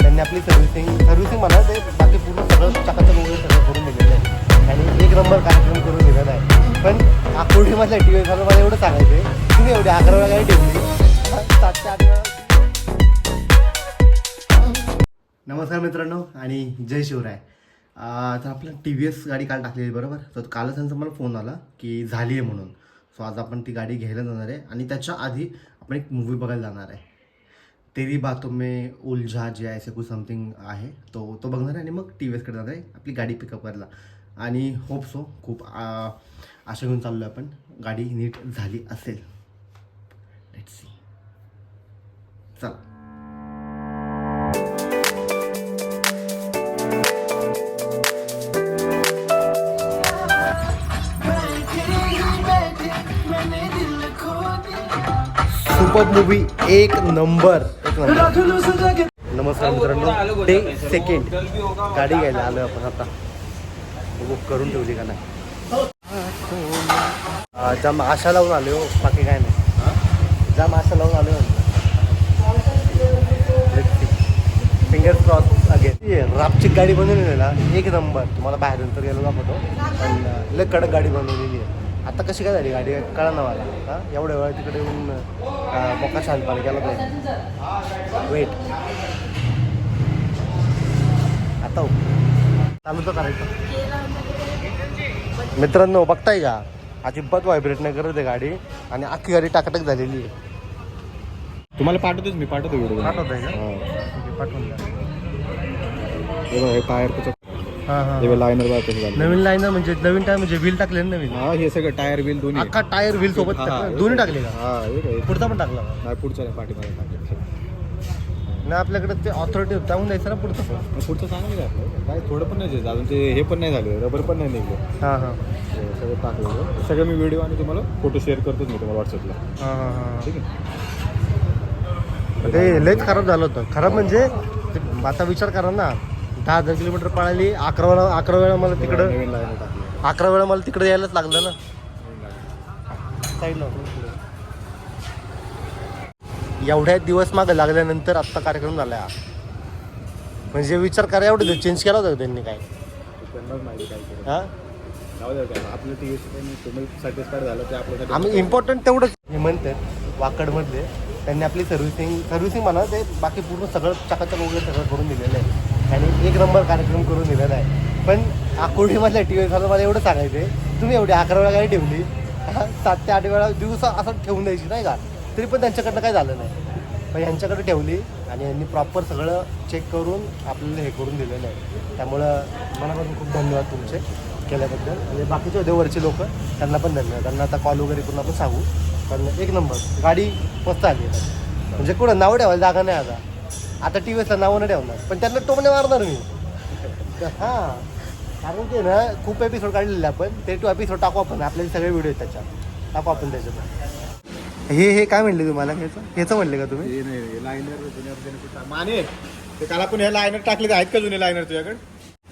त्यांनी आपली servicing servicing म्हणा ते बाकी पूर्ण सगळं चकाचक वगैरे सगळं करून दिलेलं आहे. आणि एक नंबर कार्यक्रम करून दिलेला आहे. पण आकुर्डीमधल्या टी व्ही मला एवढं सांगायचं आहे तुम्ही एवढी अकरा वेळा गाडी ठेवली हा, सात ते आठ वेळा. नमस्कार मित्रांनो आणि जय शिवराय. तर आपलं टी व्ही एस गाडी काल टाकलेली बरोबर? तर कालच त्यांचा मला फोन आला की झाली आहे म्हणून. सो आज आपण ती गाडी घ्यायला जाणार आहे आणि त्याच्या आधी आपण एक मूवी बघायला जाणार आहे. तेरी बातों में उलझा जे आहे कुछ समथिंग आहे. तो तो बघणार आहे आणि मग टी व्ही एसकडे जाणार आहे आपली गाडी पिकअप करायला. आणि होप सो खूप आशा घेऊन चाललो आहे आपण. गाडी नीट झाली असेल. लेट सी चला. सुपर मूवी एक नंबर एक नंबर. नमस्कार मित्रांनो डे सेकंड गाडी घ्यायला आलो आपण आता. बुक करून ठेवली का नाही. अं, जाम आशा लावून आलो बाकी काय नाही. जाम आशा लावून आलो फिंगर क्रॉस अगेन रापची गाडी बनवलेली आहे ना एक नंबर. तुम्हाला बाहेरून तर गेलो दाखवतो पण अं, लय कडक गाडी बनवलेली आहे. आता कशी काय झाली गाडी? कळा ना मला. हा? एवढ्या वेळा तिकडे येऊन मोका शांतपणे केला पाहिजे वेट आता हो. चालू तर करायचं. मित्रांनो बघताय का? अजिबात व्हायब्रेट नाही करत आहे गाडी आणि अख्खी गाडी टाकाटक झालेली आहे. तुम्हाला पाठवतोच मी पाठवतो व्हिडिओ पाठवताय का? हा. पाठवून द्या. टायर त्याचं हां लायनर बघा कसं झालं. नवीन लाईन म्हणजे नवीन टायर म्हणजे व्हील टाकले ना नवीन? हा हे सगळं टायर बिल दोन्ही. अख्खा टायर व्हील सोबत हा, टाकला. हे दोन्ही. टाकले का? हा पुढचा पण टाकला का? नाही पुढचं नाही पाठीमागे नाही आपल्याकडे ते ऑथॉरिटी टाकून द्यायचं ना पुढचं पण. पुढचं चांगलं आहे आपलं? काय थोडं पण नाही झालं अजून ते हे पण नाही झालं रबर पण नाही निघलं. हां हां. हे सगळं टाकलं होतं. सगळं मी व्हिडिओ आणि तुम्हाला फोटो शेअर करतोच मी तुम्हाला व्हॉट्सअपला हां हां हां. ठीक आहे? ते लयच खराब झालं होतं. खराब म्हणजे ते आता विचार करा ना. दहा हजार किलोमीटर पळाली. अकरा वेळा अकरा वेळा मला तिकडं नवीन लाईन टाकली अकरा वेळा मला तिकडे यायलाच लागलं ना. साईडला एवढ्या दिवस मागं लागल्यानंतर आत्ता कार्यक्रम झाला. हा. म्हणजे विचार करा एवढं चेंज केला होता का त्यांनी काय? त्यांनाच माहिती काय केलं हा? जाऊ द्या काय आपलं टी व्ही तुम्ही सॅटिस्फाईड झालं ते आपल्यासाठी आम्ही इम्पॉर्टंट तेवढंच. हे म्हणतात वाकडमधले. त्यांनी आपली सर्व्हिसिंग सर्व्हिसिंग म्हणा ते बाकी पूर्ण सगळं चकाचक वगैरे सगळं करून दिलेलं आहे. आणि एक नंबर कार्यक्रम करून दिलेला आहे. पण आकुर्डीमधल्या टी व्ही मला एवढं सांगायचं आहे तुम्ही एवढी अकरा वेळा गाडी ठेवली सात ते आठ वेळा दिवसा असं ठेवून द्यायची नाही का? तरी पण त्यांच्याकडनं काय झालं नाही. पण यांच्याकडे ठेवली आणि यांनी प्रॉपर सगळं चेक करून आपल्याला हे करून दिलेलं आहे. त्यामुळं मनापासून खूप धन्यवाद तुमचे केल्याबद्दल. आणि बाकीचे होते वरचे लोक त्यांना पण धन्यवाद. त्यांना आता कॉल वगैरे करून आपण सांगू. पण एक नंबर गाडी मस्त आली आहे. म्हणजे कुठं नावड्या ठेवायला जागा नाही आता. आता टी व्हीला नावं नाही ठेवणार. पण त्यांना टोमने मारणार मी. हां. कारण की ना खूप एपिसोड काढलेले आपण. ते टू एपिसोड टाकू आपण. आपल्याला सगळे व्हिडिओ आहेत त्याच्यात. टाकू आपण त्याच्यात हे हे काय म्हणले तुम्हाला? ह्याचं? ह्याचं म्हणले का तुम्ही? हे नाही लायनर माने ते काल आपण हे लायनर टाकले आहेत का जुने लायनर तुझ्याकडे?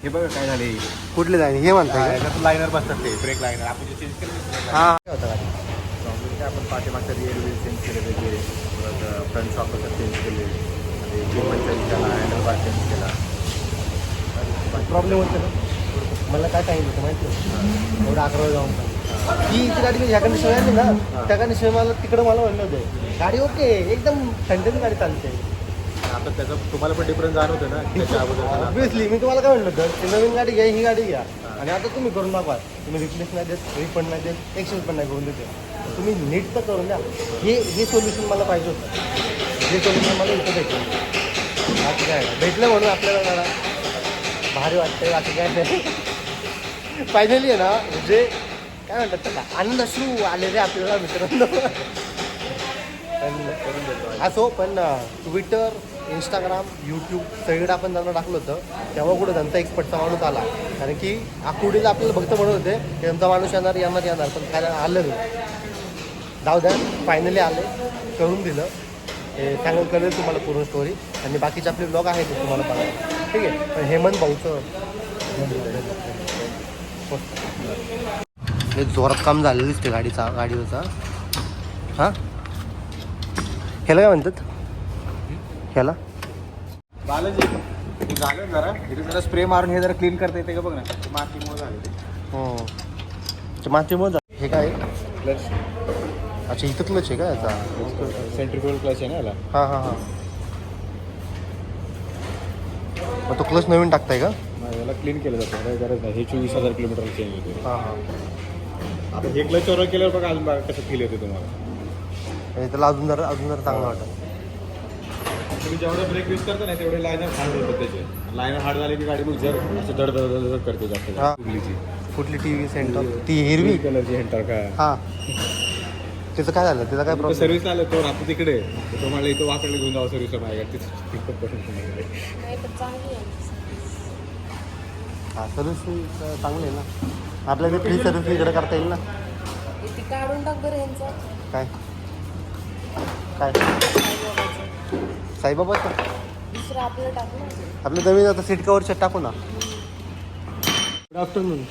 हे बघा काय झाले कुठले जाईल हे म्हणताय? लायनर बसतात ते ब्रेक लायनर आपण जे चेंज केले हा. काय आपण पाठीमागच्या रिअर व्हील चेंज केले वेगळे परत फ्रंट शॉकर चेंज केले. केला हँडल केला प्रॉब्लेम होते. ना मला काय सांगितलं होतं माहिती आहे? एवढं अकरा वेळ जाऊन. ती इथे गाडी मी ह्या शिवाय आली ना त्या शिवाय मला तिकडं मला म्हणलं होतं. गाडी ओके एकदम थंडीची गाडी चालते. आता त्याचा तुम्हाला पण डिफरन्स जाणवतं ना त्याच्या अगोदर ऑब्विसली मी तुम्हाला काय म्हणलं होतं ती नवीन गाडी घ्या ही गाडी घ्या. आणि आता तुम्ही करून दाखवा तुम्ही रिप्लेस नाही देत रिफंड नाही देत एक्सचेंज पण नाही करून देते. तुम्ही नीट तर करून द्या. हे हे सोल्युशन मला पाहिजे होतं. हे सोल्युशन मला इथं भेटलं. बाकी काय. भेटलं म्हणून आपल्याला जरा भारी वाटतंय बाकी काय नाही. फायनली आहे ना म्हणजे काय म्हणतात त्याला आनंद अश्रू आले रे आपल्याला मित्रांनो. असो पण ट्विटर इंस्टाग्राम यूट्यूब सगळीकडे आपण त्यांना टाकलं होतं. तेव्हा कुठं त्यांचा एक्सपर्टचा माणूस आला. कारण की आकुडीला आपल्याला फक्त म्हणत होते की त्यांचा माणूस येणार येणार येणार. पण काय आलं नाही. जाऊ द्या फायनली आले. करून दिलं. हे सांगून कळेल तुम्हाला पूर्ण स्टोरी आणि बाकीचे आपले ब्लॉग आहेत ते तुम्हाला बघायला ठीक आहे? पण हेमंत भाऊचं हे जोरात काम झालेलं दिसते गाडीचा गाडीवरचा. हां? ह्याला काय म्हणतात? ह्याला. बालाजी हे झालं जरा. इथे जरा स्प्रे मारून हे जरा क्लीन करता येते का बघ ना? मातीमुळे झालं ते. हो. ते मातीमुळे जा- हे काय? क्लच अच्छा इथं क्लच आहे का याचा? सेंट्रिफ्युगल क्लच आहे ना याला. हां हां हां. मग तो क्लच नवीन टाकताय का? नाही, याला क्लीन केलं जातं. काही गरज नाही. हे चोवीस हजार किलोमीटर चेंज होते हां हां. आता हे क्लच ओव्हर केल्यावर बघा अजून बघा कसं फील येते तुम्हाला. त्याला अजून जरा अजून जरा चांगलं वाटतं तुम्ही जेवढे ब्रेक यूज करता ना तेवढे लायनर हार्ड होतात त्याचे. लायनर हार्ड झाले की गाडी मग जर असं दड दड दड दड करते जास्त हा. फुगलीची. कुठली टी व्ही सेंटर ती हिरवी? कलरची हेंटर काय हां. त्याचं काय झालं? त्याचा काय प्रॉब्लेम सर्व्हिस आलं तो राहतो तिकडे. तर तुम्हाला इथं वाकडे घेऊन जावं सर्व्हिसला माझ्या तिथं पिकअप करून नाही पण चांगली आहे हां सर्व्हिस चांगली आहे ना. आपल्याला फ्री सर्व्हिस इकडे करता येईल ना? ती काढून टाक बरं यांचं. काय? काय? साईबाबाचं. साईबाबाचं आपलं टाक ना. आपलं नवीन आता सीट कवरच्या टाकू ना. गुड आफ्टरनून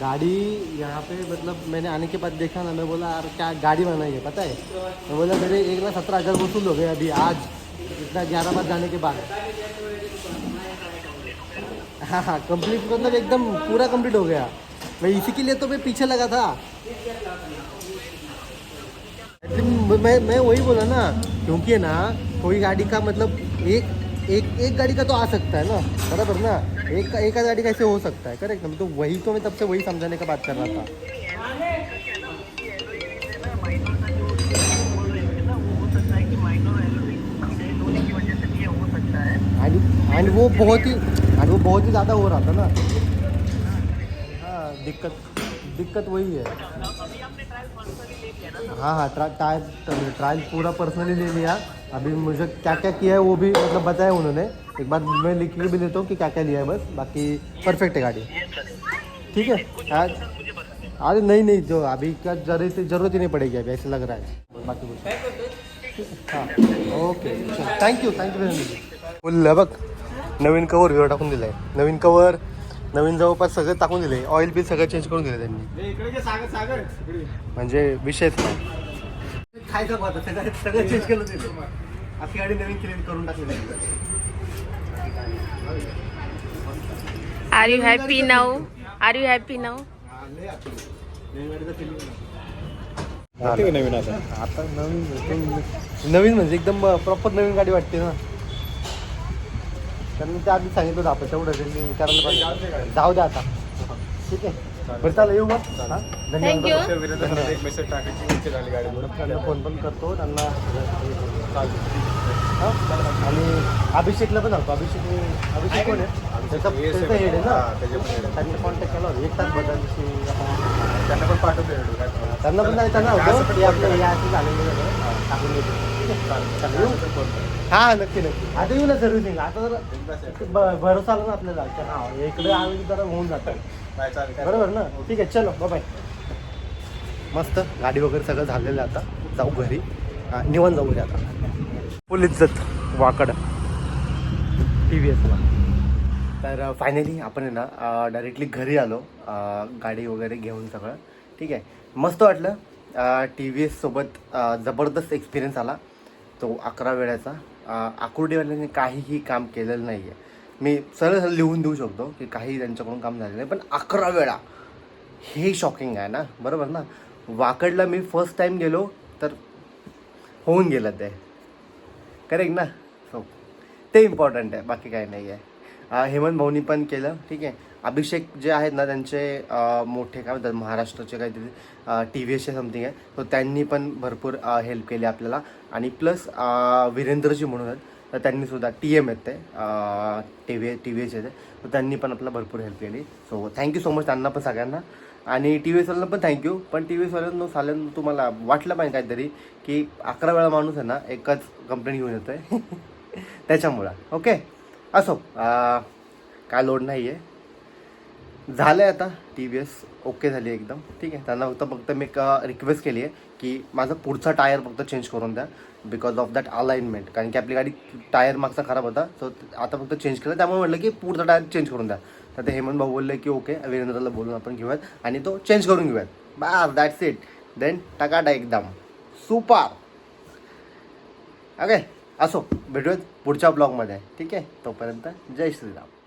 गाड़ी यहाँ पे मतलब मैंने आने के बाद देखा ना मैं बोला यार क्या गाड़ी बनाई है पता है? मैं बोला मेरे एक लाख सत्रह हज़ार वसूल हो गए अभी आज। इतना ग्यारह बार जाने के बाद. हाँ हाँ कंप्लीट मतलब एकदम पूरा कंप्लीट हो गया। मैं इसी के लिए तो मैं पीछे लगा था। मैं मैं वही बोला ना, क्योंकि ना, कोई गाड़ी का मतलब एक एक एक गाड़ी का तो आ सकता है ना, बराबर ना? एक का एक का गाड़ी कैसे हो सकता है करेक्ट ना तो वही तो मैं तब से वही समझाने का बात कर रहा था। एंड वो बहुत ही एंड वो बहुत ही ज़्यादा हो रहा था ना। हाँ दिक्कत दिक्कत वही है। हाँ हाँ ट्रा, टायर ट्रायल पूरा पर्सनली ले लिया। अभी मुझे क्या क्या किया है वो भी मतलब बताया उन्होंने। एक बार मैं लिख के भी देता हूँ कि क्या क्या लिया है बस। बाकी परफेक्ट है गाड़ी। ठीक है? आज अरे नहीं नहीं जो अभी क्या ज़रूरत ज़रूरत ही नहीं पड़ेगी अभी ऐसे लग रहा है। बाकी कुछ हाँ okay thank you very much बोललं नवीन कवर विवर टाकून दिलं आहे नवीन कवर नवीन जवळपास सगळं टाकून दिलं. ऑइल बिल सगळं चेंज करून दिलं त्यांनी. इकडे जे सागर सागर. इकडे. म्हणजे विषयच नाही काय आता? सगळं चेंज केलं अशी गाडी नवीन केली करून टाकली are you happy now are you happy now नवीन आता आता नवीन नवीन म्हणजे एकदम प्रॉपर नवीन गाडी वाटते ना. त्यांनी त्या आधी सांगितलं होतं आपण तेवढं त्यांनी करायला पाहिजे जाऊ द्या आता ठीक आहे बरं चालेल येऊ मग हा? Thank you. धन्यवाद विरोधात एक मेसेज टाकायची इच्छा झाली गाडी त्यांना फोन पण करतो त्यांना हा? आणि अभिषेकला पण सांगतो अभिषेक अभिषेक कोण आहे त्याचा त्याचा हेड आहे ना हा. त्यांनी कॉन्टॅक्ट केला होता एक तास बदलशी त्यांना पण पाठवतो. त्यांना पण नाही त्यांना होतं की आपलं. हे असं झालेलं टाकून देतो हा नक्की नक्की. आता येऊ ना सर्व्हिसिंग आता जर भरोसा आला ना आपल्याला. हा इकडे की जरा होऊन जातं. काय चालेल काय बरोबर ना? ठीक आहे चलो बाय मस्त. गाडी वगैरे सगळं झालेलं आहे आता. जाऊ घरी. निवांत जाऊ घरी आता. फुल इज्जत वाकड. टी व्ही एसला तर फायनली आपण आहे ना डायरेक्टली घरी आलो. गाडी वगैरे घेऊन सगळं. ठीक आहे. मस्त वाटलं. टी व्ही एससोबत जबरदस्त एक्सपिरियन्स आला. तो अकरा वेळाचा अं, आकुर्डीवाल्यांनी काहीही काम केलेलं नाही आहे मी सरळ सरळ लिहून देऊ शकतो की काही त्यांच्याकडून काम झालेलं नाही पण अकरा वेळा. हे शॉकिंग आहे ना? बरोबर ना? वाकडला मी फर्स्ट टाईम गेलो तर होऊन गेलं ते. करेक्ट ना? सो ते इम्पॉर्टंट आहे बाकी काही नाही आहे हेमंत भाऊनी पण केलं ठीक आहे. अभिषेक जे आहेत ना त्यांचे मोठे काय म्हणतात महाराष्ट्राचे काहीतरी टी व्ही एसचे समथिंग आहे. तो त्यांनी पण भरपूर हेल्प केली आपल्याला. आणि प्लस वीरेंद्रजी म्हणून आहेत. तर त्यांनी सुद्धा टी एम आहेत ते. T V T V S येते तर त्यांनी पण आपल्याला भरपूर हेल्प केली. सो थँक्यू सो मच त्यांना पण सगळ्यांना. आणि टी व्ही एसवाल्यांना पण थँक्यू पण टी व्ही एसवाल्यांना साल्यांना तुम्हाला वाटलं पाहिजे काहीतरी की अकरा वेळा माणूस आहे ना एकच कंप्लेंट घेऊन येतो आहे त्याच्यामुळं. ओके असो. काय लोड नाही आहे झालं आहे आता टी व्ही एस ओके झाली एकदम. ठीक आहे त्यांना फक्त फक्त मी एक रिक्वेस्ट केली आहे की माझा पुढचा टायर फक्त चेंज करून द्या बिकॉज ऑफ दॅट अलाइनमेंट कारण की आपली गाडी टायर मागचा खराब होता सो आता फक्त चेंज केलं. त्यामुळे म्हटलं की पुढचा टायर चेंज करून द्या. तर ते हेमंत भाऊ बोलले की ओके वीरेंद्रला बोलून आपण घेऊयात आणि तो चेंज करून घेऊयात. बास दॅट्स इट देन टाकाटा एकदम. सुपर ओके असो भेटूयात पुढच्या ब्लॉगमध्ये ठीक आहे तोपर्यंत जय श्रीराम.